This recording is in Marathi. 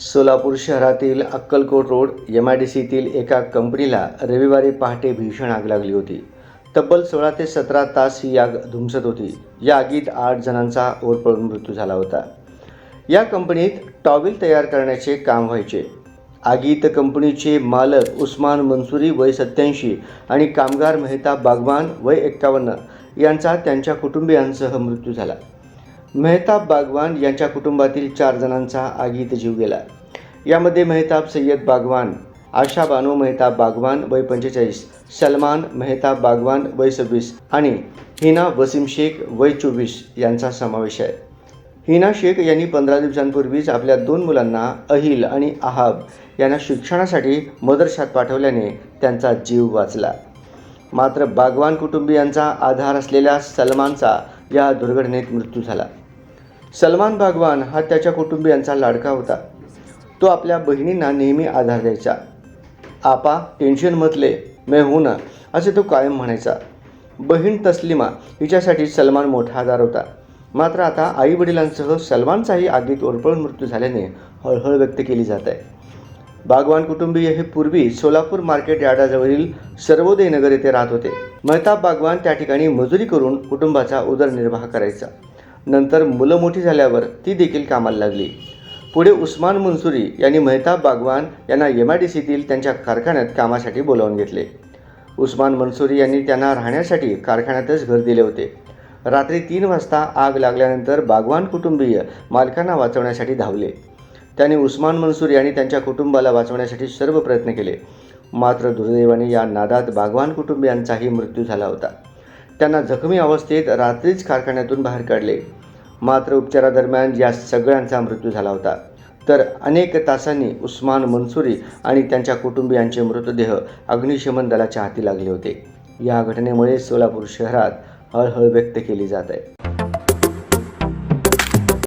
सोलापूर शहरातील Akkalkot road M I D सीतील एका कंपनीला रविवारी पहाटे भीषण आग लागली होती. तब्बल सोळा ते सतरा तास ही आग धुमसत होती. या आगीत आठ जणांचा ओरपळून मृत्यू झाला होता. या कंपनीत टॉवेल तयार करण्याचे काम व्हायचे. आगीत कंपनीचे मालक उस्मान मंसुरी वय सत्याऐंशी आणि कामगार मेहता बागवान वय एक्कावन्न यांचा त्यांच्या कुटुंबियांसह मृत्यू झाला. मेहताब बागवान यांच्या कुटुंबातील चार जणांचा आगीत जीव गेला. यामध्ये मेहताब सय्यद बागवान आशा बानो मेहताब बागवान वय पंचेचाळीस सलमान मेहताब बागवान वय सव्वीस आणि हिना वसीम शेख वय चोवीस यांचा समावेश आहे. हिना शेख यांनी पंधरा दिवसांपूर्वीच आपल्या दोन मुलांना अहिल आणि आहाब यांना शिक्षणासाठी मदरशात पाठवल्याने त्यांचा जीव वाचला. मात्र बागवान कुटुंबियांचा आधार असलेल्या सलमानचा या दुर्घटनेत मृत्यू झाला. सलमान भागवान हा त्याच्या कुटुंबियांचा लाडका होता. तो आपल्या बहिणींना नेहमी आधार द्यायचा. आपा टेन्शन मतले मैं हूं ना असे तो कायम म्हणायचा. बहीण तस्लिमा हिच्यासाठी सलमान मोठा आधार होता. मात्र आता आई वडिलांसह सलमानचाही आगीत ओरपळून मृत्यू झाल्याने हळहळ व्यक्त केली जात आहे. बागवान कुटुंबीय हे पूर्वी सोलापूर मार्केट यार्डाजवळील सर्वोदय नगर येथे राहत होते. मेहताब बागवान त्या ठिकाणी मजुरी करून कुटुंबाचा उदरनिर्वाह करायचा. नंतर मुलं मोठी झाल्यावर ती देखील कामाला लागली. पुढे उस्मान मंसुरी यांनी मेहताब बागवान यांना एम आय डी सीतील त्यांच्या कारखान्यात कामासाठी बोलावून घेतले. उस्मान मनसुरी यांनी त्यांना राहण्यासाठी कारखान्यातच घर दिले होते. रात्री तीन वाजता आग लागल्यानंतर बागवान कुटुंबीय मालकांना वाचवण्यासाठी धावले. त्यांनी उस्मान मंसूर यांनी त्यांच्या कुटुंबाला वाचवण्यासाठी सर्व प्रयत्न केले. मात्र दुर्दैवाने या नादात बागवान कुटुंबियांचाही मृत्यू झाला होता. त्यांना जखमी अवस्थेत रात्रीच कारखान्यातून बाहेर काढले. मात्र उपचारादरम्यान या सगळ्यांचा मृत्यू झाला होता. तर अनेक तासांनी उस्मान मंसुरी आणि त्यांच्या कुटुंबियांचे मृतदेह अग्निशमन दलाच्या हाती लागले होते. या घटनेमुळे सोलापूर शहरात हळहळ व्यक्त केली जात आहे.